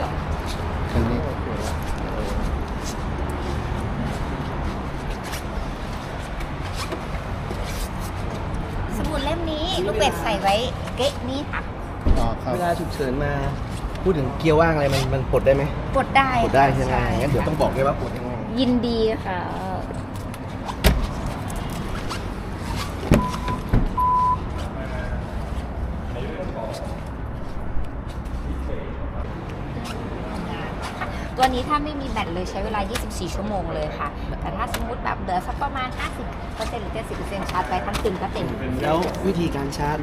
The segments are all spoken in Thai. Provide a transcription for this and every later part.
เหรอคันนี้โอเคละเออสมุดเล่มนี้ลูกเป็ดใส่ไว้เก๊ะนี้ค่ะต่อครับเวลาฉุกเฉินมา พูดถึงเกียร์ว่างอะไรมันมันปลดได้ไหมกดได้ปลดได้ใช่ไหมค่ะงั้นเดี๋ยวต้องบอกด้วยว่าปลดยังไงยินดีค่ะ ตัวนี้ถ้าไม่มีแบตเลยใช้เวลา 24 ชั่วโมงเลยค่ะ แต่ถ้าสมมติแบบเหลือสักประมาณ 50%หรือ 70%ชาร์จไปทั้งตึงก็เต็มแล้ววิธีการชาร์จ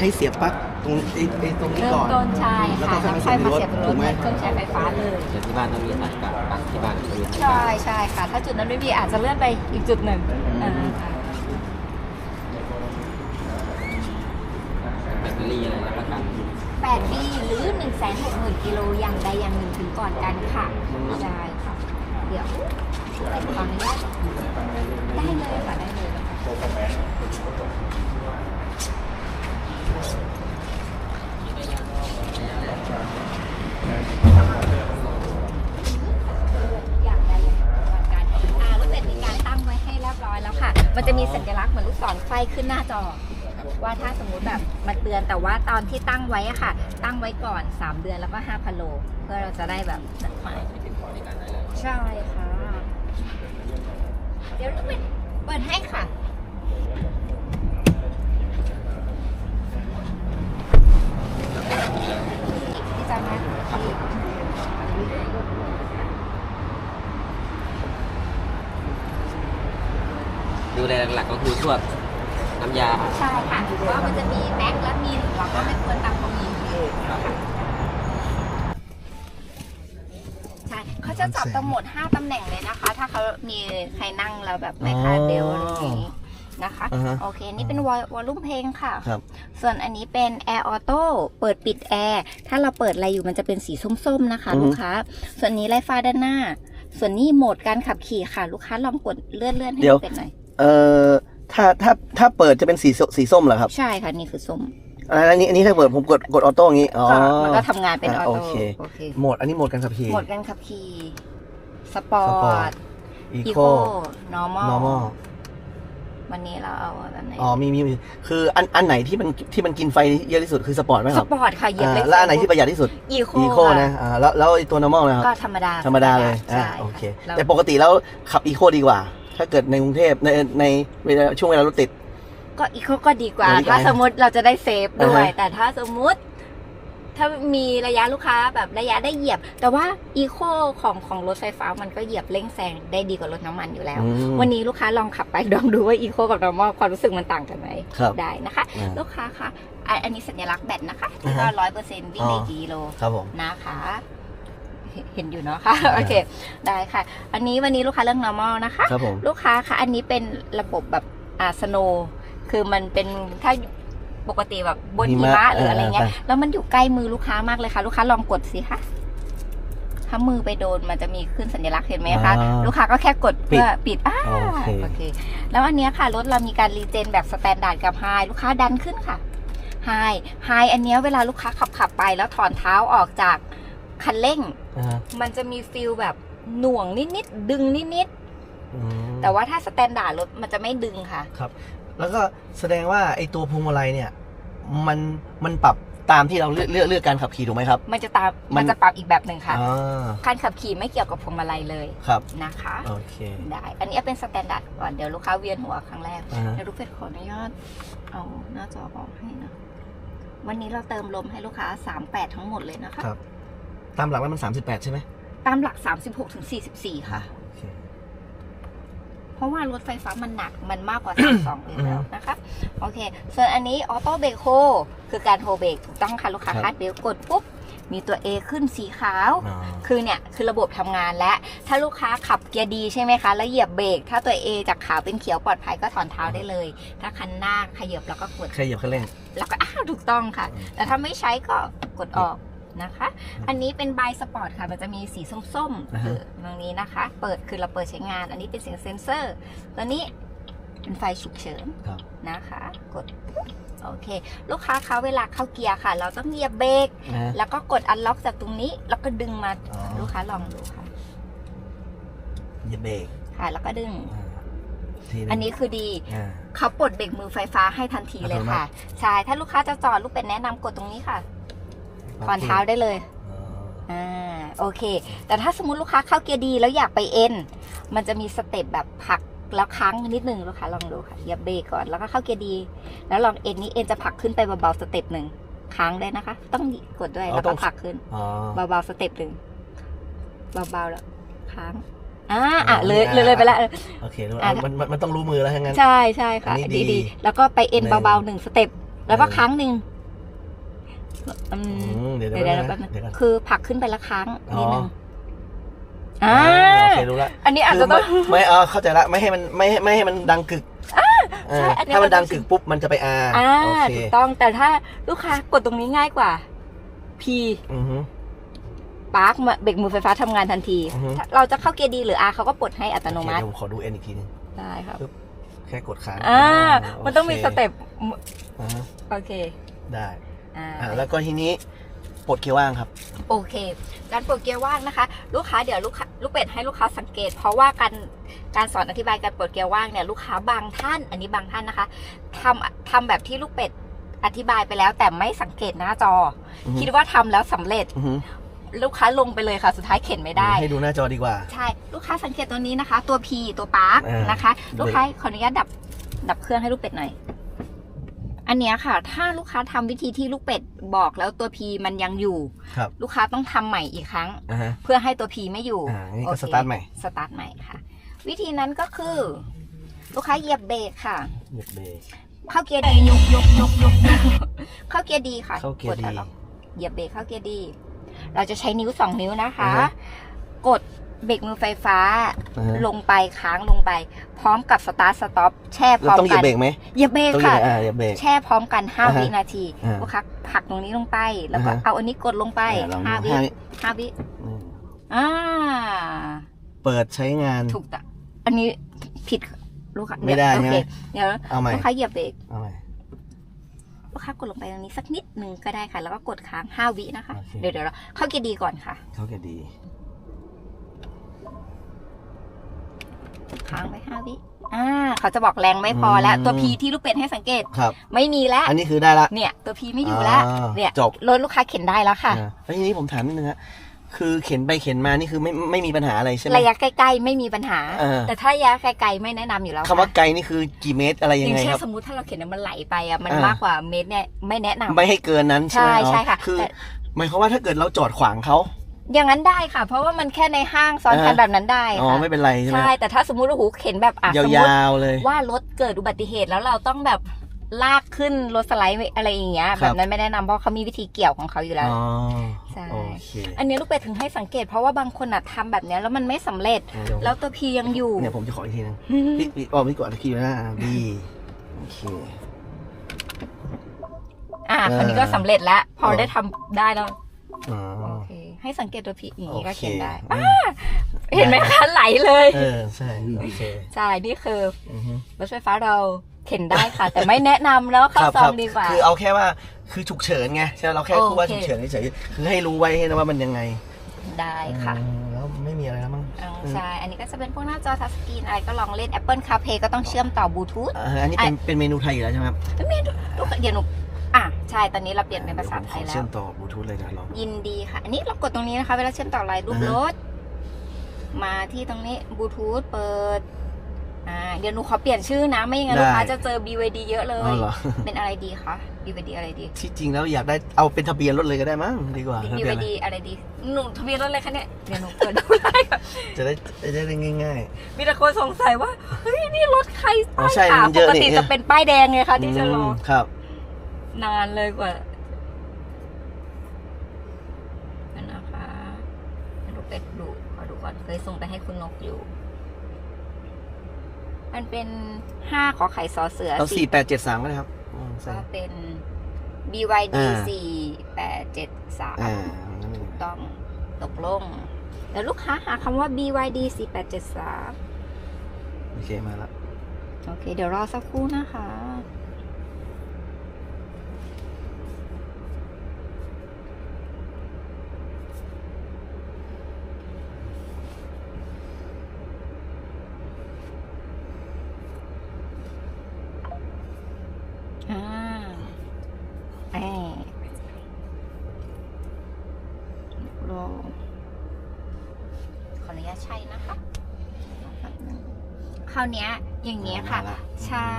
ให้เสียบปลั๊กตรงไอ้ไอ้ตรงนี้เริ่มก่อน ต้นใช่แล้วค่ะก็แล้วค่ค่ออยยมามาเสีเสียยบบนรถถูกไหม เครื่องใช้ไฟฟ้าเลย แต่ที่บ้านต้องมีตัดกับปลั๊กที่บ้านก็มีตัดใช่ใช่ค่ะ ถ้าจุดนั้นไม่มีอาจจะเลื่อนไปอีกจุดหนึ่งอ่าค่ะ แบตเตอรี่อะไรรับประกัน 8 ปี หรือ 1 6 0 0 0 0กิโลอย่างใดอย่างหนึ่งถึงก่อนกันค่ะใช่ค่ะ เดี๋ยวขออนุญาตได้เลยค่ะ ได้เลยฝ่างใดอย่างหนึ่งก่อนกันอ่าลูกเป็ดมีการตั้งไว้ให้เรียบร้อยแล้วค่ะมันจะมีสัญลักษณ์เหมือนลูกศรไฟขึ้นหน้าจอ ว่าถ้าสมมุติแบบมาเตือนแต่ว่าตอนที่ตั้งไว้อะค่ะ ตั้งไว้ก่อน 3 เดือนแล้วก็5,000โลเพื่อเราจะได้แบบนัดหมายเป็นของในกได้เลยใช่ค่ะ เดี๋ยวลูกเป็ดเปิดให้ค่ะที่จาที่ดูแลหลักๆก็คือพวก น้ำยา ใช่ค่ะเพราะว่ามันจะมีแม็กและมิลเราก็ไม่ควรต่ำกว่ามิลใช่เขาจะจับทั้งหมด 5ตำแหน่งเลยนะคะ ถ้าเขามีใครนั่งแล้วแบบไม่คาดเบลต์อะไรอย่างนี้นะคะอ่าฮะโอเค นี่เป็นวอลวอลลุ่มเพลงค่ะ ครับ ส่วนอันนี้เป็นแอร์ออโต้เปิดปิดแอร์ถ้าเราเปิดอะไรอยู่มันจะเป็นสีส้มๆนะคะอือฮึลูกค้า ส่วนนี้ไลฟ์ฟ้าด้านหน้า ส่วนนี้โหมดการขับขี่ค่ะ ลูกค้าลองกดเลื่อนเลื่อนๆให้ดูเป็นหน่อย เอ่อ ถ้าถ้าถ้าเปิดจะเป็นสีสสีส้มเหรอครับใช่ค่ะนี่คือส้มอันนี้อันนี้ถ้าเปิดผมกดกดออโต้อย่างนี้อ๋อก็มันก็ทำงานเป็นออะอโต้โอเคโอเคโหมดอันนี้โหมดการขับขี่โหมดการขับขี่สปอสปอร์ร์ตตอีอีโคโค normal normal วันนี้เราเอาแบบไหนอ๋อมีมีมีคืออันอันไหนที่มันที่มันกินไฟเยอะที่สุดคือสปอร์ตไหมคสรับปอร์ตค่ะเหยียบอ่าเล็กแล้วอันไหนที่ประหยัดที่สุดอีโคอีโคนะอ่าแล้วแล้วไอ้ตัว normal นะครับก็ธรรมดาธรรมดาเลยอ่าใช่โอเคแล้วแต่ปกติแล้วขับอีโคดีกว่า ถ้าเกิดในกรุงเทพในในเวลาช่วงเวลารถติด ก็อีโคก็ดีกว่าดีกว่าถ้าสมมติเราจะได้เซฟด้วอ่ายฮะแต่ถ้าสมมุติ ถ้ามีระยะลูกค้าแบบระยะได้เหยียบ แต่ว่าอีโคของของรถไฟฟ้ามันก็เหยียบเร่งแซงได้ดีกว่ารถน้ำมันอยู่แล้วอืมวันนี้ลูกค้าลองขับไปลองดูว่าอีโคกับ normal ความรู้สึกมันต่างกันไหมครับได้นะคะอ่าลูกค้าคะอะอันนี้สัญลักษณ์แบตนะคะที่อ่าฮะว่าร้อยเปอร์เซ็นต์วิ่งอ๋อได้กี่กิโลครับผมนะคะ เห็นเห็นอยู่เนาะค่ะโอเคได้ค่ะ อันนี้วันนี้ลูกค้าเรื่อง normal นะคะครับผมลูกค้าคะอันนี้เป็นระบบแบบอ่าสโนคือมันเป็นถ้าปกติแบบบนหิหิมะมะหรืออะไรเงี้ยเออแล้วมันอยู่ใกล้มือลูกค้ามากเลยค่ะ ลูกค้าลองกดสิคะถ้ามือไปโดนมันจะมีขึ้นสัญลักษณ์เห็นไหมคะ อ่าลูกค้าก็แค่กดเพื่อปิดอ่าโอเค โอเค แล้วอันเนี้ยค่ะรถเรามีการรีเจนแบบสแตนดาร์ดกับไฮลูกค้าดันขึ้นค่ะไฮไฮอันเนี้ยเวลาลูกค้าขับขับไปแล้วถอนเท้าออกจากคันเร่ง อ่าฮะมันจะมีฟิลแบบหน่วงนิดๆดึงนิดอืมๆแต่ว่าถ้าสแตนดาร์ดรถมันจะไม่ดึงค่ะครับแล้วก็แสดงว่าไอ้ตัวพวงมาลัยเนี่ย มันมันปรับตามที่เราเลือกเลือกเลือกการขับขี่ถูกไหมครับ มันจะตามมัน มันจะปรับอีกแบบหนึ่งค่ะอ่าการขับขี่ไม่เกี่ยวกับพวงมาลัยเลยครับนะคะ โอเค ได้ อันนี้เป็นสแตนดาร์ดก่อน เดี๋ยวลูกค้าเวียนหัวครั้งแรก อ่าฮะ เดี๋ยวลูกเป็ดขออนุญาตเอาหน้าจอออกให้นะ วันนี้เราเติมลมให้ลูกค้า 38 ทั้งหมดเลยนะคะ ครับ ตามหลักแล้วมัน 38 ใช่ไหมตามหลัก 36ถึง44 ค่ะ โอเคเพราะว่ารถไฟฟ้ามันหนักมันมากกว่า 32อยู่แล้วนะคะ โอเค ส่วนอันนี้ออโต้เบรกโฮคือการโฮเบรกถูกต้องค่ะลูกค้าครับคาดเบลต์กดปุ๊บ มีตัว A ขึ้นสีขาว อ๋อคือเนี่ย คือระบบทำงานและถ้าลูกค้าขับเกียร์ดีใช่ไหมคะ แล้วเหยียบเบรกถ้าตัว A จากขาวเป็นเขียวปลอดภัยก็ถอนเท้าได้เลย ถ้าคันหน้าขยับแล้วก็กดขยับคันเร่ง แล้วก็อ้าวถูกต้องค่ะ แต่ถ้าไม่ใช้ก็กดออก นะคะ อันนี้เป็นบายสปอร์ตค่ะ มันจะมีสีส้มอ่าๆฮะคือตรงนี้นะคะ เปิดคือเราเปิดใช้งาน อันนี้เป็นเสียงเซนเซอร์ ตัวนี้เป็นไฟฉุกเฉินครับนะคะ กดโอเค ลูกค้าคะเวลาเข้าเกียร์ค่ะ เราต้องเหยียบเบรกนะแล้วก็กดอันล็อกจากตรงนี้ แล้วก็ดึงมาอ๋อลูกค้าลองดูค่ะอย่าเบรกค่ะ แล้วก็ดึงอ่าทีหงอันนี้คือดีอ่าเขาปลดเบรกมือไฟฟ้าให้ทันทีเลยค่ะ ใช่ ถ้าลูกค้าจะจอดลูกเป็ดแนะนำกดตรงนี้ค่ะ ผ่อนเท้าได้เลยอ๋ออ่าโอเค แต่ถ้าสมมติลูกค้าเข้าเกียร์ดีแล้วอยากไปเอ็นมันจะมีสเต็ปแบบผลักแล้วค้างนิดนึงลูกค้าลองดูค่ะเหยียบเบรกก่อนแล้วก็เข้าเกียร์ดี แล้วลองเอ็นนี้เอ็นจะผลักขึ้นไปเบาๆสเต็ปหนึ่งค้างได้นะคะ ต้องกดด้วยแล้วก็ผลักขึ้นอ๋อเบาๆสเต็ปหนึ่งเบาๆแล้วค้างอ่าอะเลยเลยเลยไปแล้วเออโอเครู้อะมันมันมันต้องรู้มือแล้วทั้งนั้นใช่ใช่ค่ะอันนี้ดีดีดีแล้วก็ไปเอ็นหนึ่งเบาๆหนึ่งสเต็ปแล้วก็หนึ่งค้างหนึ่ง อือืมมเดี๋ยวเดี๋ยวเดี๋เดี๋ยยววแป๊แป๊บบนึนึงงคือผลักขึ้นไปละครั้งอ๋อนิดนึงอ่าโอเครู้ละ อันนี้อาจจะต้อง คือไม่ไม่เออเข้าใจละไม่ให้มันไม่ให้ไม่ให้มันดังกึกเออใช่อันนี้ถ้ามันเราดังต้องกึกปุ๊บมันจะไปอาอ่าโอเคถูกต้องแต่ถ้าลูกค้ากดตรงนี้ง่ายกว่า P อือฮึ ปาร์คเบรกมือไฟฟ้าทำงานทันที อือฮึถ้าเราจะเข้าเกียร์ดีหรือ R เขาก็ปลดให้อัตโนมัติโอเคเดี๋ยวผมขอดูเอ็นอีกทีหนึงได้ครับแค่กดค้างอ่าโคมันต้องมีสเต็ปอ่าฮะโอเค ได้ อ่า อ่าแล้วก็ทีนี้ปลดเกียร์ว่างครับ โอเค การปลดเกียร์ว่างนะคะ ลูกค้าเดี๋ยวลูกค้าลูกเป็ดให้ลูกค้าสังเกต เพราะว่าการการสอนอธิบายการปลดเกียร์ว่างเนี่ยลูกค้าบางท่าน อันนี้บางท่านนะคะทำทำแบบที่ลูกเป็ดอธิบายไปแล้ว แต่ไม่สังเกตหน้าจอออฮึ คิดว่าทำแล้วสำเร็จอือฮึลูกค้าลงไปเลยค่ะ สุดท้ายเข็นไม่ได้ ให้ดูหน้าจอดีกว่า ใช่ ลูกค้าสังเกตตัวนี้นะคะ ตัว P ตัวปาร์คอ่านนะคะ ลูกค้าขออนุญาตดับดับเครื่องให้ลูกเป็ดหน่อย อันเนี้ยค่ะ ถ้าลูกค้าทำวิธีที่ลูกเป็ดบอกแล้วตัว P มันยังอยู่ ครับลูกค้าต้องทำใหม่อีกครั้ง อ่าฮะเพื่อให้ตัว P ไม่อยู่อ่านี่ก็โอเค สตาร์ทใหม่สตาร์ทใหม่ค่ะ วิธีนั้นก็คือ ลูกค้าเหยียบเบรกค่ะ เหยียบเบรกเข้าเกียร์ดียกยกยกยกเข้าเกียร์ดีค่ะเข้าเกียร์ดีดถอล็อกเหยียบเบรกเข้าเกียร์ดี เราจะใช้นิ้วสองนิ้วนะคะ อ่าฮะ กด เบรกมือไฟฟ้าอ่าฮะ ลงไปค้างลงไป พร้อมกับสตาร์ทสต็อปแช่พเราร้อมต้องเหยีกัยบเบรกไหมเหยียบเบรกต้องเหยียค่ะ บอ่าเหยียบเบรก แช่พร้อมกัน อ่า5 ฮะวินาทีอ่าลูกค้าผลักตรงนี้ลงไป แล้วก็อ่าฮะ เอาอันนี้กดลงไปอ่าลองดูห้าวิห้าวิห้าวิอืมอ่าเปิดใช้งาน ถูกแต่อันนี้ผิดลูกค้าไม่ได้โอเคใช่ไหมเดี๋ยวเอาใหม่ลูกค้าเหยียบเบรกเอาใหม่ ลูกค้ากดลงไปตรงนี้สักนิดหนึ่งก็ได้ค่ะ แล้วก็กดค้างห้าวินะคะ โอเค เดี๋ยวเดี๋ยวเราเข้าเกียร์ดีก่อนค่ะ เขาแกดี ค้างไว้ห้าวิอ่าเขาจะบอกแรงไม่พอแล้วอืมตัว P ที่ลูกเป็ดให้สังเกต ครับ ไม่มีแล้ว อันนี้คือได้ละ เนี่ยตัว P ไม่อยู่แล้วอ่าเนี่ยจบรถลูกค้าเข็นได้แล้วค่ะอ่าแล้วทีนี้ผมถามนิดนึงฮะคือเข็นไปเข็นมานี่คือไม่ไม่มีปัญหาอะไรใช่ไหมระยะใกล้ๆไม่มีปัญหาเออแต่ถ้าระยะไกลๆไม่แนะนำอยู่แล้วคำว่าไกลนี่คือกี่เมตรอะไรอยังย่างไงเช่คนรับสมมติถ้าเราเข็นแล้วมันไหลไปอะมันอ่ามมากกว่าเมตรเนี่ยไม่แนะนำไม่ให้เกินนั้นใช่ไหมใช่อ๋อใช่ค่ะคือแต่หมายความว่าถ้าเกิดเราจอดขวางเขา อย่างนั้นได้ค่ะ เพราะว่ามันแค่ในห้างซ้อนกันอ่าแบบนั้นได้อ๋อ ค่ะไม่เป็นไรใช่ไหมใช่แต่ถ้าสมมุติว่าหูเข็นแบบอะยสมมติาวๆเลย ว่ารถเกิดอุบัติเหตุแล้วเราต้องแบบลากขึ้นรถสไลด์อะไรอย่างเงี้ยครับแบบนั้นไม่แนะนำเพราะเขามีวิธีเกี่ยวของเขาอยู่แล้ว อ๋อใช่ โอเคอันนี้ลูกเป็ดถึงให้สังเกต เพราะว่าบางคนอะทำแบบเนี้ยแล้วมันไม่สำเร็จเดี๋ยวแล้วตัวพียังอยู่ เนี่ยผมจะขออีกทีนึงพี่พี่อ๋อพี่กดตะกี้นะบีโอเค อะเออ คนนี้ก็สำเร็จแล้ว พอเออได้ทำได้แล้วอ๋อโอเค ให้สังเกตตัวพีอย่างนี้ก็โอเคเขียนได้อืมอ่าเห็นไหมคะไหลเลยเออใช่โอเคใช่นี่คืออือฮึรถไฟฟ้าเราเข็นได้ค่ะ แต่ไม่แนะนำแล้วเข้าครับซอครังบดีกว่า คือเอาแค่ว่าคือฉุกเฉินไงใช่ไหมเราแค่โอเคพูดว่าฉุกเฉินเฉยๆคือให้รู้ไว้ให้นะว่ามันยังไง ได้ค่ะอืมแล้วไม่มีอะไรแล้วมั้งอ่าใช่ อันนี้ก็จะเป็นพวกหน้าจอทัชสกรีนอะไรก็ลองเล่น Apple CarPlay ก็ต้องเชื่อมต่อบลูทูธอ่าอันนี้เป็นเป็นเมนูไทยอยู่แล้วใช่ไหมครับเมนูลูกเดี๋ยวหนู อะใช่ตอนนี้เราเปลี่ยนเป็นภาษาไทยเดี๋วผมขอแล้เชื่ว อมต่อบลูทูธเลยนะลองยินดีค่ะ อันนี้เรากดตรงนี้นะคะ เวลาเชื่อมต่ออะไรรูปอ่าฮะรถ มาที่ตรงนี้บลูทูธเปิด อ่า เดี๋ยวหนูขอเปลี่ยนชื่อนะ ไม่งั้นลูกค้าจะเจอ BYD เยอะเลอ๋อย เหรอ เป็นอะไรดีคะ BYD อะไรดี ที่จริงแล้วอยากได้เอาเป็นทะเบียนรถเลยก็ได้มั้งดีกว่าทะเบียน BYD อะไรดี หนูทะเบียนรถอะไรคะเนี่ย เดี๋ยวหนูเปิดดูได้ค่ะจะได้จะได้ง่าย มีแต่คนสงสัยว่า เฮ้ย นี่รถใครอ๋อป้ายใช่ขาวมันเยปอะกนี่ ติจะเป็นป้ายแดงไงคะๆที่จะรอมครับ นานเลยกว่าอันนะคะให้ดูเป็ดดูขอดูก่อนเคยส่งไปให้คุณนกอยู่ มันเป็นห้าขอไข่สอเสือเอาสี่แปดเจ็ดสามก็ได้ครับอืมใส่ก็เป็น BYD อ่าสี่แปดเจ็ดสามอ่านั่นเองต้องตกลงแล้วลูกค้าหาคำว่า BYD สี่แปดเจ็ดสามโอเคมาละ โอเค เดี๋ยวรอสักครู่นะคะ ขออนุญาตใช่นะคะคราวเนี้ยอย่างเงี้ยค่ะมาละใช่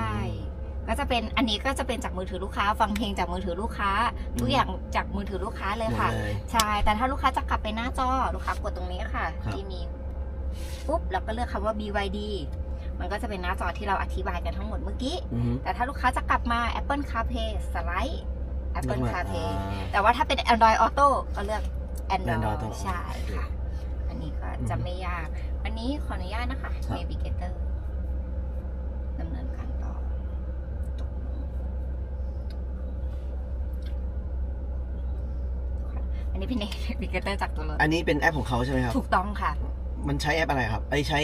ก็จะเป็นอันนี้ก็จะเป็นจากมือถือลูกค้า ฟังเพลงจากมือถือลูกค้าทุกอย่างจากมือถือลูกค้าเลยหมดค่ะเลยใช่ แต่ถ้าลูกค้าจะกลับไปหน้าจอลูกค้ากดตรงนี้ค่ะครับที่มีปุ๊บแล้วก็เลือกคำว่า BYD มันก็จะเป็นหน้าจอที่เราอธิบายกันทั้งหมดเมื่อกี้อือฮึแต่ถ้าลูกค้าจะกลับมา Apple CarPlay สไลด์ Apple แล้วมา CarPlay อ่าแต่ว่าถ้าเป็น Android Auto ก็เลือก Android Android Auto ใช่ค่ะ อันนี้ก็จะไม่ยากอันนี้ขออนุญาตนะคะครับ Navigator ดำเนินการต่อ อันนี้เป็น Navigator จากตัวรถอันนี้เป็นแอปของเขาใช่ไหมครับ ถูกต้องค่ะ มันใช้แอปอะไรครับไอยใช้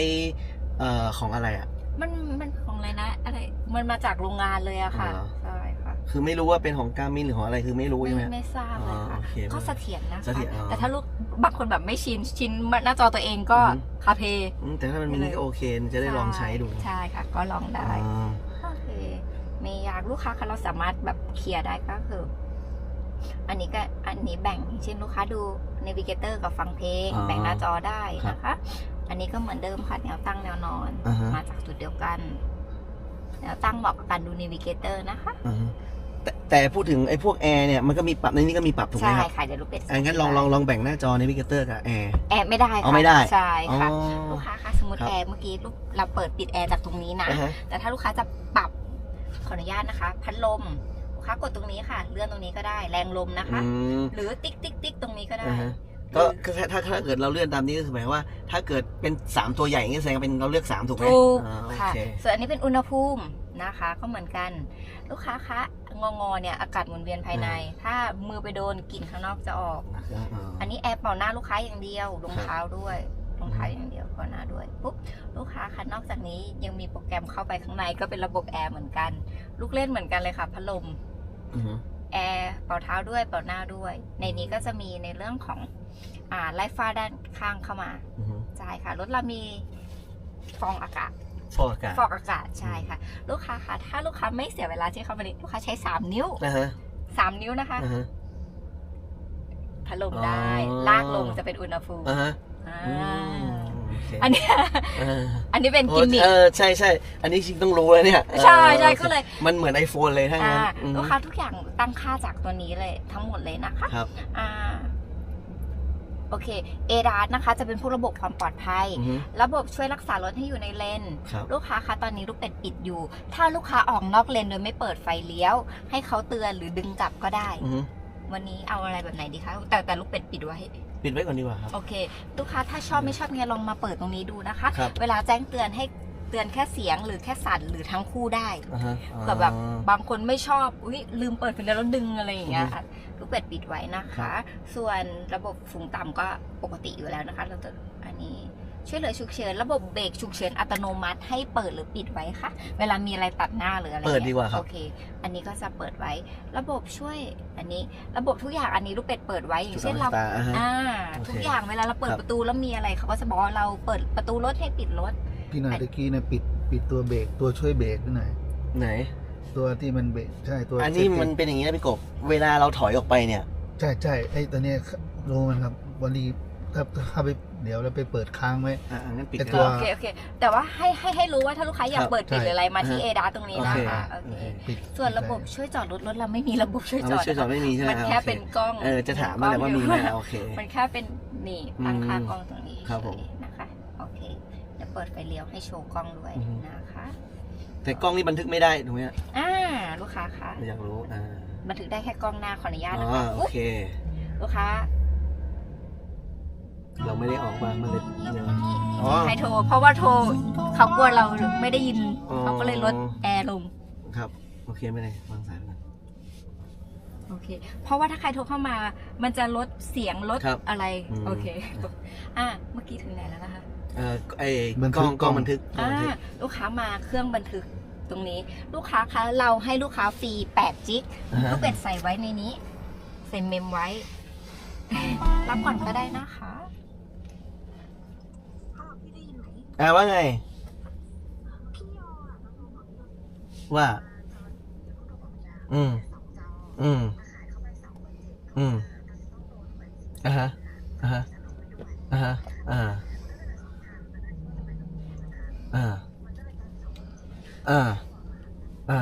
เอ่อของอะไรอะ มันมันของอะไรนะอะไร มันมาจากโรงงานเลยอะค่ะอ๋อ ใช่ค่ะคือไม่รู้ว่าเป็นของการมินหรือของอะไรคือไม่รู้ไม่ใช่ไหม ไม่ทราบเลยค่ะอ๋อโอเคก็เสถียรนะเสคะถียรอ๋อแต่ถ้าลูกบางคนแบบไม่ชินชินหน้าจอตัวเองก็อือฮึคาเพ อืมแต่ถ้ามันมินิก็โอเคจะได้ลองใช้ดูใช่ค่ะ ก็ลองได้อ๋อโอเคไม่ยากลูกค้าคะเราสามารถแบบเคลียร์ได้ก็คือ อันนี้ก็อันนี้แบ่งอย่างเช่นลูกค้าดู Navigator กับฟังเพลงอ๋อแบ่งหน้าจอได้ครับนะคะ อันนี้ก็เหมือนเดิมค่ะแนวตั้งแนวนอน อ่าฮะ มาจากจุดเดียวกัน แนวตั้งเหมาะกับการดู Navigator นะคะอ่าฮะแต่แต่พูดถึงไอ้พวกแอร์เนี่ยมันก็มีปรับในนี้ก็มีปรับถูกไหมใช่ครับค่ะเดี๋ยวลูกเป็ดอังั้นลองลองลองแบ่งหน้าจอในวิกเตอร์กับแอร์ แอร์ไม่ได้ค่ะเอาไม่ได้ ใช่อ๋อ ค่ะ ลูกค้าคะสมมติครับ แอร์เมื่อกี้ลูกเราเปิดปิดแอร์จากตรงนี้นะ อ่าฮะ แต่ถ้าลูกค้าจะปรับขออนุญาตนะคะ พัดลมลูก ค้ากดตรงนี้ค่ะเลื่อนตรงนี้ก็ได้แรงลมนะคะ อืมหรือติ๊กติ๊กติ๊กตรงนี้ก็ได้อ่าฮะก็ก็ถ้าถ้าถ้าเกิดเราเลื่อนตามนี้ก็คือหมายความว่า ถ้าเกิดเป็นสามตัวใหญ่อย่างนี้แสดงว่าเป็นเราเลือกสามถูกไหมถูกอ่าโอค่ะ เคส่วนอันนี้เป็นอุณหภูมินะคะก็เหมือนกัน ลูกค้าคะงองอเนี่ยอากาศหมุนเวียนภายใน ถ้ามือไปโดนกลิ่นข้างนอกจะออกอันนี้แอร์เป่าหน้าลูกค้าอย่างเดียวรองเท้าด้วยรองเท้าอย่างเดียวเป่าหน้าด้วยปุ๊บลูกค้าคะนอกจากนี้ยังมีโปรแกรมเข้าไปข้างในก็เป็นระบบแอร์เหมือนกัน ลูกเล่นเหมือนกันเลยค่ะพัดลมอือฮึ แอร์เป่าเท้าด้วยเป่าหน้าด้วย ในนี้ก็จะมีในเรื่องของอ่าไล่ฟ้าด้านข้างเข้ามาอือฮึใช่ค่ะรถเรามีฟองอากาศฟอกอากาศฟอกอากาศใช่ค่ะ ลูกค้าคะถ้าลูกค้าไม่เสียเวลาที่เข้ามาในลูกค้าใช้3นิ้วนะฮะ3นิ้วนะคะอ่าฮะพัดลมได้อ๋อลากลงจะเป็นอุณหภูมิ อ่าฮะอ่าอืมโอเคอันเนี้ยอ่าอันนี้เป็นโอ้กิมมิคเออใช่ใช่อันนี้จริงต้องรู้แล้วเนี่ยใช่ใช่ออก็เลย มันเหมือน iPhone เลยถ้าอ่างั้นอือฮึลูกค้าทุกอย่างตั้งค่าจากตัวนี้เลยทั้งหมดเลยนะคะครับอ่าโอเคเอดานะคะ จะเป็นพวกระบบความปลอดภัยอือฮึระบบช่วยรักษารถให้อยู่ในเลนครับลูกค้าคะตอนนี้ลูกเป็ดปิดอยู่ ถ้าลูกค้าออกนอกเลนโดยไม่เปิดไฟเลี้ยว ให้เขาเตือนหรือดึงกลับก็ได้อือฮึวันนี้เอาอะไรแบบไหนดีคะ แต่แต่ลูกเป็ดปิดไว้ ปิดไว้ก่อนดีกว่าครับ โอเคลูกค้าถ้าชอบไม่ชอบไงลองมาเปิดตรงนี้ดูนะคะ ครับ เวลาแจ้งเตือนให้เตือนแค่เสียงหรือแค่สั่นหรือทั้งคู่ได้อ่าฮะเผื่อแบบบางคนไม่ชอบอุ้ยลืมเปิดไฟแล้วดึงอะไรอย่างเงี้ยอือฮึอะลูกเป็ดปิดไว้นะครัคะ บ ส่วนระบบสูงต่ำก็ปกติอยู่แล้วนะคะ เราจะอันนี้ ช่วยเหลือฉุกเฉินระบบเบรกฉุกเฉินอัตโนมัติให้เปิดหรือปิดไว้ค่ะเวลามีอะไรตัดหน้าหรืออะไรเปิดดีกว่าครับโอเค อันนี้ก็จะเปิดไว้ ระบบช่วยอันนี้ ระบบทุกอย่างอันนี้ลูกเป็ดเปิดไว้อย่างเช่นเราตาอ่าฮะอ่าโอเคทุกอย่างเวลาเราเปิดครับประตูแล้วมีอะไรเขาก็จะบอกว่าเราเปิดประตูรถให้ปิดรถพี่หน่อยตะกี้เนี่ยปิดปิดตัวเบรกตัวช่วยเบรกด้วยหน่อยไหน ตัวที่มันเบรกใช่ตัวอันนี้มันเป็นอย่างนี้นะพี่กบเวลาเราถอยออกไปเนี่ย ใช่ใช่ไอ้ตัวเนี้ยรู้มันครับวันนี้ถ้าถ้าไป เดี๋ยวเราไปเปิดค้างไว้ อะงั้นปิดไอ้ก็ตัวได้โอเคโอเค แต่ว่าให้ให้ให้รู้ว่าถ้าลูกค้าอยากครับเปิดปิดหรืออะไรมาที่ใช่เอดาตรงนี้นะคะโอโอเคเคปิดส่วนระบบช่วยจอดรถรถเราไม่มีระบบช่วยเอาจอไม่ดช่วยจอดไม่มีใช่ไหมมันอะแค่โอเป็นกล้อง เออจะถามนั่นแหละว่ามีไหมอะโอเค มันแค่เป็นนี่ตั้งค่ากล้องตรงนี้ครับผมเฉยๆนะคะโอเคเดี๋ยวเปิดไฟเลี้ยวให้โชว์กล้องด้วยอือฮึ นะคะแต่กล้องนี่บันทึกไม่ได้ถูกไหมอะอ่าลูกค้าคะอยากรู้อ่าบันทึกได้แค่กล้องหน้าขออนุญาตอ๋นะอคะโออุ๊ยเค ลูกค้า เราไม่ได้ออกมามันเลยอ๋อ ใครโทร เพราะว่าโทรเขากลัวเราไม่ได้ยิน อ๋อ เขาก็เลยลดแอร์ลง ครับ โอเคไม่ได้วางสายไปก่อน โอเค เพราะว่าถ้าใครโทรเข้ามา มันจะลดเสียงลดครับอะไร อืม โอเค อะ เมื่อกี้ถึงไหนแล้วนะคะ เอ่อไอ้บันทึกกล้องกล้องบันทึกกล้องอ่าบันทึกลูกค้ามาเครื่องบันทึกตรงนี้ ลูกค้าคะเราให้ลูกค้าฟรี8จิกอ่าฮะลูกเป็ดใส่ไว้ในนี้ ใส่เมมไว้ รับก่อนก็ได้นะคะ อ่าว่าไง ว่า อืม อืม อืมอะฮะอ่าฮะอ่าฮะอ่าอ่าอ่าอ่า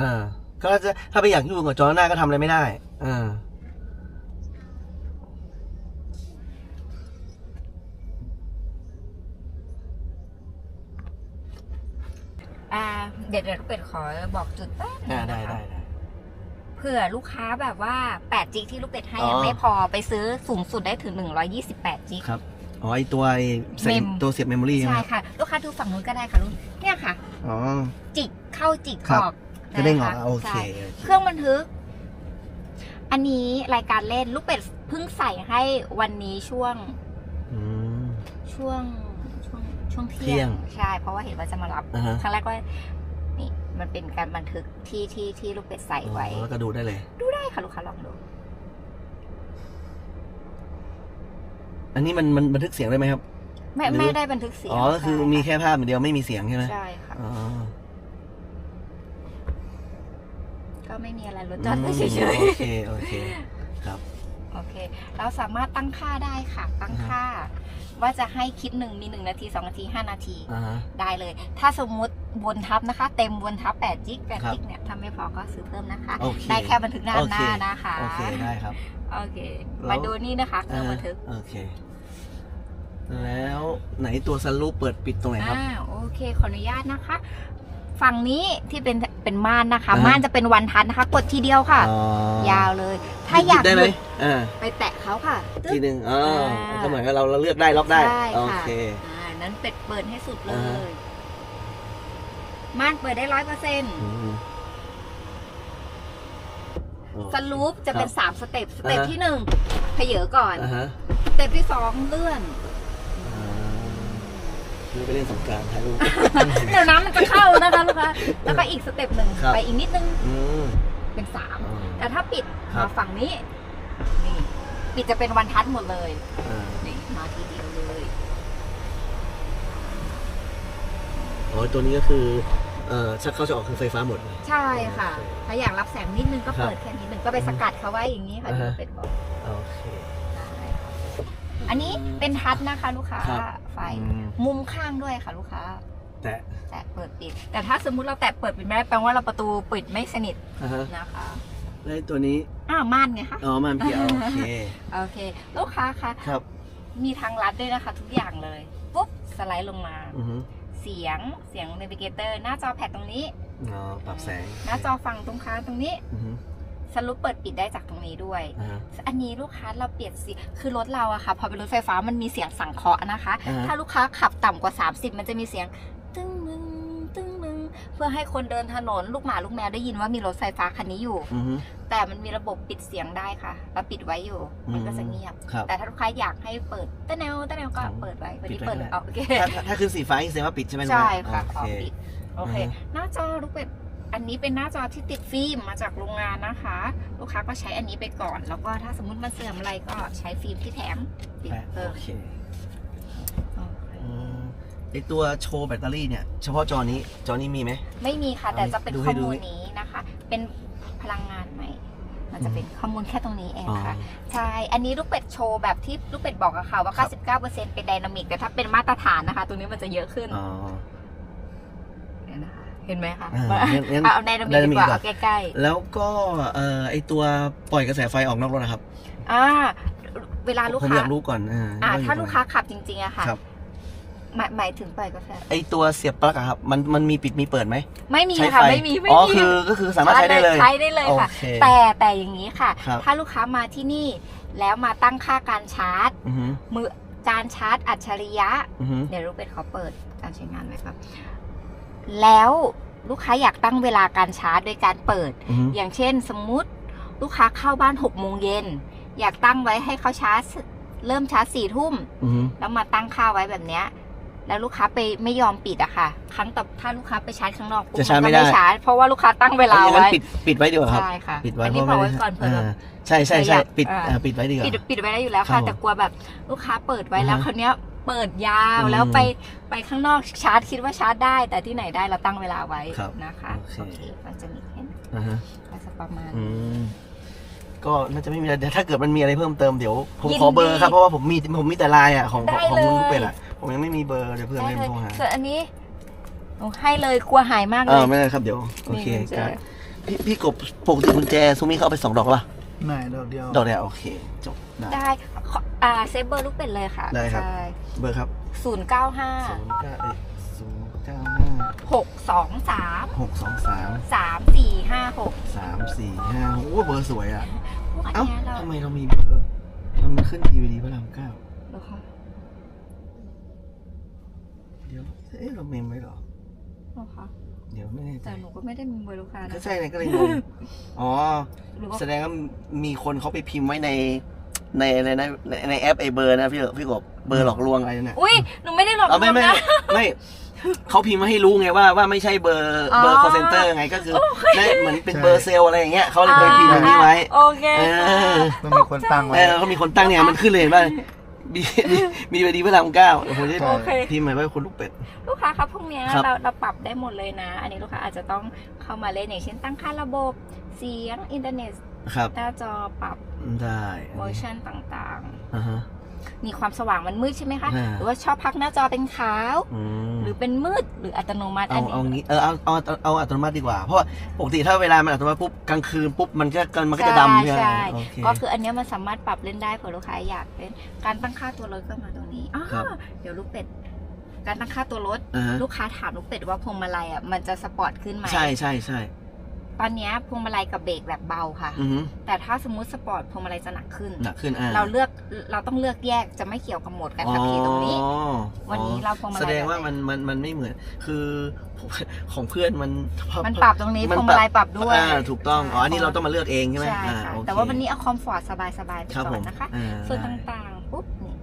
อ่าก็จะถ้าไปอยากยุ่งกับจอหน้าก็ทำอะไรไม่ได้อ่า เดี๋ยวเดี๋ยวเป็ดขอบอกจุดแป๊บนึอ่างได้นะคะได้ได้ เผื่อลูกค้าแบบว่า8จิกที่ลูกเป็ดให้อ๋อ ยังไม่พอไปซื้อสูงสุดได้ถึง 128จิก ครับอ๋อไอตัวไอเซ็นเมม ตัวเสียบเมมโมรี่ใช่ไหมใช่ค่ะ ลูกค้าดูฝั่งนู้นก็ได้ค่ะลูกเนี่ยค่ะ อ๋อ จิกเข้าจิกครัอบ อกจะได้งอนะคะโอเคใช่เครื่องบันทึก อันนี้รายการเล่นลูกเป็ดเพิ่งใส่ให้วันนี้ช่วงอืม ช่วงช่วงช่วงเที่เที่ยยงงใช่ เพราะว่าเห็นว่าจะมารับ อ่าฮะ ครั้งแรกว่านี่ มันเป็นการบันทึกที่ที่ที่ลูกเป็ดใส่ไว้อ๋อแล้วก็ดูได้เลย ดูได้ค่ะลูกค้าลองดู อันนี้มันมันบันทึกเสียงได้ไหมครับ ไม่หรือไม่ได้บันทึกเสียง อ๋อก็คือใช่มีแค่ภาพอย่างเดียวไม่มีเสียงใช่ไหมใช่ค่ะอ๋อก็ไม่มีอะไรรถจอดไว้เฉยโอเคโอเคครับๆโอเค เราสามารถตั้งค่าได้ค่ะ ตั้งค่า ว่าจะให้คิดหนึ่งมีหนึ่งนาทีสองนาทีห้านาทีอ่าฮะได้เลย ถ้าสมมุติ วนทับนะคะ เต็มวนทับ8จิกครับ8จิกเนี่ยถ้าไม่พอก็ซื้อเพิ่มนะคะโอเคได้แค่บันทึกหน้าโอหเคน้านะคะโอเคได้ครับโอเคแล้วมาดูนี่นะคะเครื่องบันทึกอ่าโอเคแล้วไหนตัวสลูปเปิดปิดตรงไหนครับอ่าโอเคขออนุญาตนะคะ ฝั่งนี้ที่เป็นเป็นม่านนะคะอ่าฮะม่านจะเป็นวันทันนะคะ กดทีเดียวค่ะอ๋อยาวเลย ถ้าอยากได้ไหมยุดอ่าไปแตะเขาค่ะตึ๊ทีบหนึ่งอ๋ออ่าก็เหมือนกับเราเราเลือกได้ล็อกได้ใช่โอค่ะเคอ่านั้นเป็ดเปิดให้สุดเลอ่าฮะย ม่านเปิดได้ร้อยเปอร์เซ็นต์อืมโอเคสลูปจะเป็นครับสามสเต็ปสเต็ปอ่าฮะที่หนึ่งเพเยอก่อนอ่าฮะสเต็ปที่สองเลื่อนอ่าคือไปเล่นสงกรารถ่ายรูปเดี๋ยวน้ำมันจะเข้านะคะลูกค้าแล้วก็อีกสเต็ปหนึ่งครับไปอีกนิดนึงอืมเป็นสามอ๋อแต่ถ้าปิดครับมาฝั่งนี้นี่ปิดจะเป็นวันทัดหมดเลยอ่านี่มาทีเดียวเลยอ๋อตัวนี้ก็คือ เอ่อชักเข้าจะออกคือไฟฟ้าหมดเลยใช่ค่ะ ถ้าอยากรับแสงนิดนึงก็ครับเปิดแค่นิดนึงก็ไปสกัดเขาไว้อย่างนี้ค่ะอ่าที่ฮะเป็นบอกโอเคได้ค่ะอันนี้เป็นทัดนะคะลูกค้าครับไฟอืมมุมข้างด้วยค่ะลูกค้า แต่แตะเปิดปิด แต่ถ้าสมมุติเราแตะเปิดปิดไม่ได้แปลว่าเราประตูปิดไม่สนิทอ่าฮะนะคะแล้วไอ้ตัวนี้อ้าวม่านไงคะอ๋อมันเพียวโอเคโอเค ลูกค้าคะครับ มีทางลัดด้วยนะคะ ทุกอย่างเลยปุ๊บสไลด์ลงมาอือฮึ เสียงเสียง n น v i เกเตอร์หน้าจอแพดตรงนี้อ๋อปรับแสงหน้าจอฝั่งตรงค้างตรงนี้อือฮึ สรุปเปิดปิดได้จากตรงนี้ด้วย อ่าฮะ อันนี้ลูกค้าเราเปลี่ยนสีคือรถเราอะค่ะ พอเป็นรถไฟฟ้ามันมีเสียงสังเคราะห์นะคะ อ่าฮะ ถ้าลูกค้าขับต่ำกว่า 30 มันจะมีเสียง ตึ้งมึงตึ้งมึงเพื่อให้คนเดินถนนลูกหมาลูกแมวได้ยินว่ามีรถไฟฟ้าคันนี้อยู่ อือฮึ แต่มันมีระบบปิดเสียงได้ค่ะ เราปิดไว้อยู่ มันก็จะเงียบ ครับ แต่ถ้าลูกค้าอยากให้เปิดตะแนวตะแนวก็ครับเปิด ไว้วันนี้ปิเปิดดไว้ก็ได้เอาโอเคถ้าถ้าถ้าขึ้นสีฟ้าอีกแสดงว่าปิดใช่ไหมใช่ค่ะโอขอเคปิดโอเคอือฮึหน้าจอลูกเป็ดอันนี้เป็นหน้าจอที่ติดฟิล์มมาจากโรงงานนะคะ ลูกค้าก็ใช้อันนี้ไปก่อน แล้วก็ถ้าสมมติมันเสื่อมอะไรก็ใช้ฟิล์มที่แถมติดแปะเพิ่มโอเคโอเคอืมไอตัวโชว์แบตเตอรี่เนี่ย เฉพาะจอนี้จอนี้มีไหม ไม่มีค่ะ แต่จะเป็นดูข้ให้อดูมูลนี้นะคะ เป็นพลังงานใหม่ มันจะเป็นข้อมูลแค่ตรงนี้เองอ๋อค่ะ ใช่ อันนี้ลูกเป็ดโชว์แบบที่ลูกเป็ดบอกอะค่ะว่าครับ99%เป็นไดนามิก แต่ถ้าเป็นมาตรฐานนะคะ ตัวนี้มันจะเยอะขึ้นอ๋อเห็นนะคะเห็นไหมคะอ่าว่างั้นงั้นเอาเอาไดนามิกดีกว่า dynamic ดีกว่าเอาใกล้แล้วก็เอ่อไอตัวปล่อยกระแสไฟออกนอกรถนะครับๆอ่า เวลาลูกผมอค้ายากรู้ก่อนอ่าอ่าว่อยู่ถ้าตรงลูกไหนค้าขับจริงๆอะค่ะครับ หมายหมายถึงปล่อยกาแฟ ไอตัวเสียบปลั๊กอะครับมันมันมีปิดมีเปิดไหม ไม่มีใช้ค่ะ ไฟ ไม่มีไม่อ๋อมีคือก็คือสามารถใช้ได้เลย ใช้ได้เลยค่ะ โอเคแต่แต่อย่างนี้ค่ะ ครับถ้าลูกค้ามาที่นี่แล้วมาตั้งค่าการชาร์จ อือฮึมือการชาร์จอัจฉริยะ อือฮึเดี๋ยวลูกเป็ดขอเปิดการใช้งานไว้ครับ แล้วลูกค้าอยากตั้งเวลาการชาร์จโดยการเปิด อือฮึอย่างเช่น สมมุติลูกค้าเข้าบ้าน6กโมงเย็นอยากตั้งไว้ให้เขาชาร์จเริ่มชาร์จสี่ทุ่ม อือฮึแล้วมาตั้งค่าไว้แบบเนี้ย แล้วลูกค้าไปไม่ยอมปิดอะค่ะ ครั้งต่อถ้าลูกค้าไปชาร์จข้างนอกปุ๊บจะชาร์จนไม่ก็ได้ ชาร์จเพราะว่าลูกค้าตั้งเวลาเอาอย่างนั้นไว้ปิดปิดไว้ดีกว่าครับ ใช่ค่ะปิดไว้อันเพนี้ราะบอกไม่ไว้ได้ก่อนเผื่อแบบอ่าใช่ใช่ใช่อยากปิดอ่าอ่าปิดไว้ดีกว่าปิดปิดไว้ได้อยู่แล้วครัค่ะบผมแต่กลัวแบบลูกค้าเปิดไว้แล้วอ่าฮะคราวเนี้ยเปิดยาวอืมแล้วไปไปข้างนอกชาร์จคิดว่าชาร์จได้ แต่ที่ไหนได้เราตั้งเวลาไว้ครับนะคะโอเคโอเคมันจะมีแค่นี้อ่าฮะก็จะประมาณอืมก็น่าจะไม่มีอะไรเดี๋ยวถ้าเกิดมันมีอะไรเพิ่มเติมเดี๋ยวผมยินขอเบอร์ดีครับเพราะว่าผมมีผมมีแต่ไลน์อะของของได้ของคุณเลยลูกเป็ดอะ ผมยังไม่มีเบอร์เดี๋ยวเพื่อนได้ไม่เลยโทรหาส่วนอันนี้หนูให้เลยกลัวหายมากเอเลอยไม่ได้ครับเดี๋ยวโอเคนี่กุญแจครับพี่พี่กบปกติกุญแจซูมี่เขาเอาไปสองดอกป่ะไม่ดอกเดียว ดอกเดียวโอเคจบได้ ได้ขออ่าเซฟเบอร์ลูกเป็ดเลยค่ะได้ครับ เบอร์ครับศูนย์เก้าห้าศูนย์เก้าเอ้ยศูนย์เก้าห้าหกสองสามหกสองสามสามสี่ห้าหกสามสี่ห้าโอ้เบอร์สวยอะ พวกอันเอ้าเนี้ยเราทำไมเรามีเบอร์ทำไมขึ้นทีวีดีพระรามเก้าเหรอคะ เดี๋ยวเอ๊ะเราเมมไว้เหรอเหรอคะเดี๋ยวไม่แน่ใจแต่หนูก็ไม่ได้มีเบอร์ลูกค้าก็นะใช่ไงก็เลยงงอ๋อ หรือว่าแสดงว่ามีคนเขาไปพิมพ์ไว้ในใน ในในในในแอปไอเบอร์นะพี่พี่กบเบอร์หลอกลวงอะไรนั่นน่ะอุ้ยหนูไม่ได้หลอกลเอาวไม่งไม่นะ ไม่เขาพิมพ์มาให้รู้ไงว่าว่าไม่ใช่เบอร์อ๋อเบอร์ call center ไงก็คือได้เหมือนเป็นเบอร์เซลล์อะไรอย่างเงี้ยเขาเลยเคยพิมพ์แบบนี้ไว้ โอเคเออต้องมีคนตั้งไว้ เออเขามีคนตั้งเนี่ยมันขึ้นเลยเห็นป่ะ มีมีมีวีดีพระรามเก้าเดี๋ยวผมจะโอเค พิมพ์หมายว่าคุณลูกเป็ด ลูกค้าครับพวกเนี้ยครับ เราเราปรับได้หมดเลยนะ อันนี้ลูกค้าอาจจะต้องเข้ามาเล่นอย่างเช่นตั้งค่าระบบ เสียงอินเทอร์เน็ตครับ หน้าจอปรับได้เวอร์ชันต่างอ่าฮะๆ มีความสว่างมันมืดใช่ไหมคะ อ่า หรือว่าชอบพักหน้าจอเป็นขาว อืม หรือเป็นมืดหรืออัตโนมัติเอานี้ เอางี้เออเอาเอาเอาเอาอัตโนมัติดีกว่า เพราะว่าปกติถ้าเวลามันอัตโนมัติปุ๊บกลางคืนปุ๊บมันก็มันก็จะดำใช่ใช่ไหมใช่โอเค ก็คืออันเนี้ยมันสามารถปรับเล่นได้เผื่อลูกค้าอยากเล่นการตั้งค่าตัวรถก็มาตรงนี้อ๋อครับ เดี๋ยวลูกเป็ด การตั้งค่าตัวรถ อ่าฮะลูกค้าถามลูกเป็ดว่าพวงมาลัยอะมันจะสปอร์ตขึ้นไหมใช่ใช่ใช่ ตอนเนี้ยพวงมาลัยกับเบรกแบบเบาค่ะ อือฮึแต่ถ้าสมมุติสปอร์ตพวงมาลัยจะหนักขึ้น หนักขึ้นอ่าเราเลือกเราต้องเลือกแยกจะไม่เกี่ยวกับโหมดการขับขี่ตรงนี้ อ๋อวันนี้เราพวงมาลัยแสดงว่ามันมันมันไม่เหมือน คือผมของเพื่อนมันมันปรับตรงนี้มันพวงมาลัยปรับด้วย อ่าถูกต้องอ๋ออันนี้เราต้องมาเลือกเองใช่ไหมใช่อ่าค่ะโอเคแต่ว่าวันนี้เอาคอมฟอร์ตสบายๆไปครับก่ผอนมนะคะ อ่าส่วนได้ ต่างๆปุ๊บนี่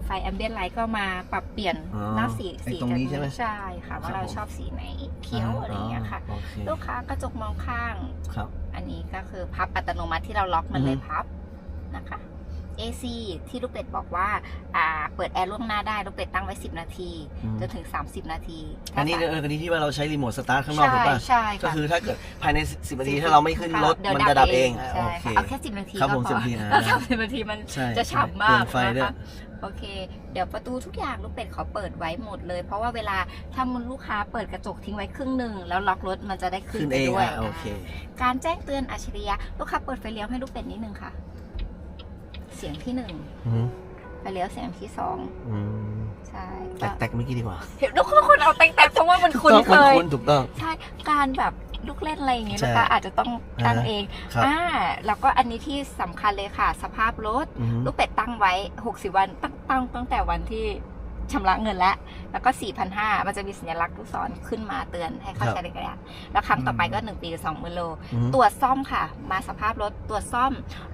ไฟแอมเบียนไลท์ก็มาปรับเปลี่ยนอ๋อหน้าสีไอ้สีตรงนี้จะใช่ไหมใช่ค่ะ ว่าครับเราผม ชอบสีไหนเขียวอะไรอย่างเงี้ยค่ะ โอเคลูกค้ากระจกมองข้าง ครับ อันนี้ก็คือพับอัตโนมัติที่เราล็อกมันเลยอือฮึพับนะคะ AC ที่ลูกเป็ดบอกว่าอ่า เปิดแอร์ล่วงหน้าได้ลูกเป็ดตั้งไว้ 10 นาทีอืมจนถึง 30 นาทีอันนี้ถ้าเอออันนี้ที่ว่าเราใช้รีโมทสตาร์ทข้างนอกใช่ถูกป่ะ ใช่ก็ค่ะคือถ้าเกิดภายใน 10นาทีถ้าเราไม่ขึ้นรถเดี๋ยวมันจะดับเองอะใช่โอเค ค่ะเอาแค่ 10 นาทีครับก็ผมพอ10นาทีนะ ถ้าทำสิบนาทีมันใช่จะฉ่ำมากเปลืองไฟด้วย นะคะ โอเค เดี๋ยวประตูทุกอย่างลูกเป็ดขอเปิดไว้หมดเลย เพราะว่าเวลาถ้ามุนลูกค้าเปิดกระจกทิ้งไว้ครึ่งหนึ่งแล้วล็อกรถมันจะได้ขึ้นขึ้นไปเองด้วยอะโอเคการแจ้งเตือนอัจฉริยะลูกค้าเปิดไฟเลี้ยวให้ลูกเป็ดนิดนึงค่ะ เสียงที่หนึ่งอืมไฟเลี้ยวเสียงที่สองอืมใช่แตกแตกเมื่อกี้ดีกว่าเห็นทุกคนเอาแตกๆเพราะว่ามันคุ้นต้องเคมันย คุ้นถูกต้อง ใช่ การแบบ ลูกเล่นอะไรอย่างเงี้ยใช่นะคะอาจจะต้องตั้งอ่าฮะเองครับอ่าแล้วก็อันนี้ที่สำคัญเลยค่ะ สภาพรถ อือฮึ ลูกเป็ดตั้งไว้ 60 วันตั้งตั้งตั้งแต่วันที่ชำระเงินแล้ว แล้วก็ 4,500มันจะมีสัญลักษณ์ลูกศรขึ้นมาเตือนให้เข้าใช้ในกระดาษแล้วครั้งต่อไปก็ 1 ปีกับ2หมื่นโล อือฮึตรวจซ่อมค่ะ มาสภาพรถตรวจซ่อม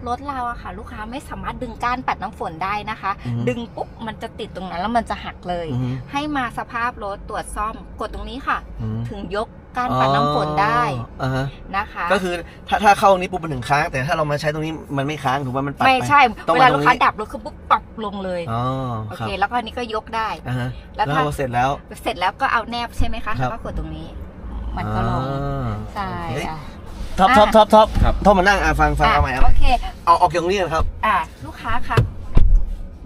รถเราอะค่ะ ลูกค้าไม่สามารถดึงก้านปัดน้ำฝนได้นะคะ อือฮึ ดึงปุ๊บมันจะติดตรงนั้นแล้วมันจะหักเลย อือฮึให้มาสภาพรถตรวจซ่อมกดตรงนี้ค่ะ อือฮึถึงยก ก้านปัดน้ำฝนได้อ่าฮะนะคะ ก็คือถ้าถ้าเข้านี้ปุ๊บมันถึงค้าง แต่ถ้าเรามาใช้ตรงนี้มันไม่ค้างถูกป่ะมันปัดไม่ไปใช่ต้องเวมาลาตรงลูกค้านี้ดับรถคือปุ๊บปรับลงเลยอ๋อโอครับเค แล้วก็อันนี้ก็ยกได้อ่าฮะแล้วแล้วถ้าพอเสร็จแล้วเสร็จแล้วก็เอาแนบใช่ไหมคะครัแล้วบก็กดตรงนี้ มันก็ลงอ่าใช่เฮ้ยค่ะท็อปท็อปท็อปท็อปครับท็อปมานั่งอะฟังฟังเอาใหม่เอาโอใหม่เคเอาออกจากตรงนี้นะครับ อะลูกค้าครับ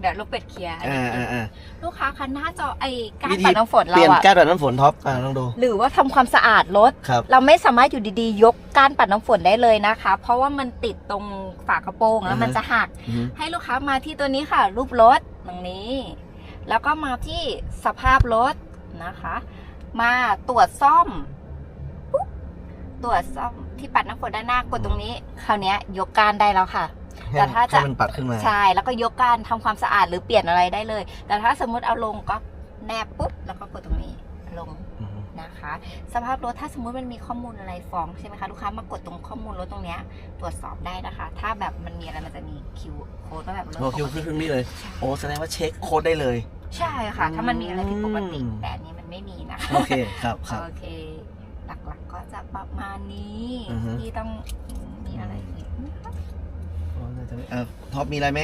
เดี๋ยวลูกเป็ดเคลียร์อันอ่านี้อ่าอ่าลูกค้าคะหน้าจอไอ้การวิธีปัดน้ำฝนเปเราลี่ยนอะแก้วแบบน้ำฝนท็อปอ่าลองดูหรือว่าทำความสะอาดรถ ครับ เราไม่สามารถอยู่ดีๆ ยกการปัดน้ำฝนได้เลยนะคะ เพราะว่ามันติดตรงฝากระโปรงแล้วมันจะหัก อือฮึให้ลูกค้ามาที่ตัวนี้ค่ะ รูปรถตรงนี้ แล้วก็มาที่สภาพรถนะคะ มาตรวจซ่อมปุ๊บตรวจซ่อมที่ปัดน้ำฝนด้านหน้ากดตรงนี้ คราวเนี้ยยกการได้แล้วค่ะ แต่ถ้าจะให้มันปัดขึ้นมาใช่แล้วก็ยกการทำความสะอาดหรือเปลี่ยนอะไรได้เลย แต่ถ้าสมมุติเอาลงก็แนบปุ๊บแล้วก็กดตรงนี้ลงอือฮึนะคะ สภาพรถถ้าสมมุติมันมีข้อมูลอะไรฟ้องใช่ไหมคะลูกค้ามากดตรงข้อมูลรถตรงเนี้ยตรวจสอบได้นะคะ ถ้าแบบมันมีอะไรมันจะมีคิวโค้ดว่าแบบรถโอเคปกขึ้ตินเครื่องนี้เลยโอ้แสดงว่าเช็คโค้ดได้เลย ใช่ค่ะ ถ้ามันมีอะไรผิดปกติอืมแต่อันนี้มันไม่มีนะคะโอเคครับครับโอเค หลักๆก็จะประมาณนี้อือฮึที่ต้องมีอะไรอีกไหมคะอ๋อน่าจะไม่อะท็อปมีอะไรไหม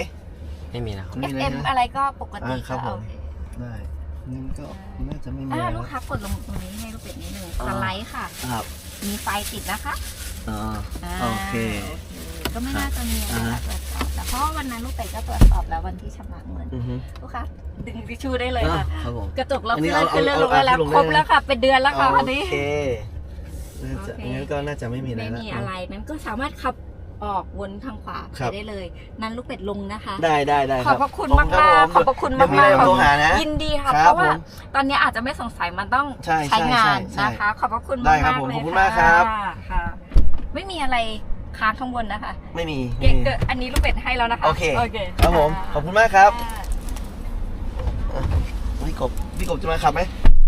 ไม่มีนะครับไม่มีเลย FM นะอะไรก็ปกติอ่าครัก็บผม โอเคได้งั้นก็น่าจะไม่มีอ่าอะไรลูกค้ากดลงตรงนี้ให้ลูกเป็ดนิดนึงอ่าสไลด์ค่ะ ครับมีไฟติดนะคะอ๋อาโอเคโอเคก็ไม่น่าจะมีอะไรอ่าหลักๆแต่เพราะว่าวันนั้นลูกเป็ดก็ตรวจสอบแล้ววันที่ชำระเงินอือฮึลูกค้าดึงทิชชู่ได้เลยอะค่ะครับผม กระจกเราอันนี้ขึ้นแล้วเอาขึ้นแล้วเอาลงแล้วเอาขึ้นลงได้ครบแล้วค่ะ เป็นเดือนแล้วค่ะโอคันนี้เคน่าจะโอเคงั้นก็น่าจะไม่มีอะไรไม่แล้วมีอะไรนั้นก็สามารถขับ ออกวนทางขวาครัไปบได้เลย นั้นลูกเป็ดลงนะคะ ได้ได้ได้ขคอรับบพระคุณมากรัมากผขอบพระคุณเดี๋มายกวมีอะไรมากโทรหานะ ยินดีค่ะ ครับเพราะว่าผมตอนนี้อาจจะไม่สงสัยมันต้องใช่ใช่งานใช่ใช่นะคะ ขอบพระคุณได้มากครับมากผมเลยขอบคุณมากครับะค่ะ ไม่มีอะไรค้างข้างบนนะคะไม่มีเก่งไม่มี เกินอันนี้ลูกเป็ดให้แล้วนะคะโอเคโอเคครับผม ขอบคุณมากครับค่ะพี่กบพี่กบจะมาขับไหม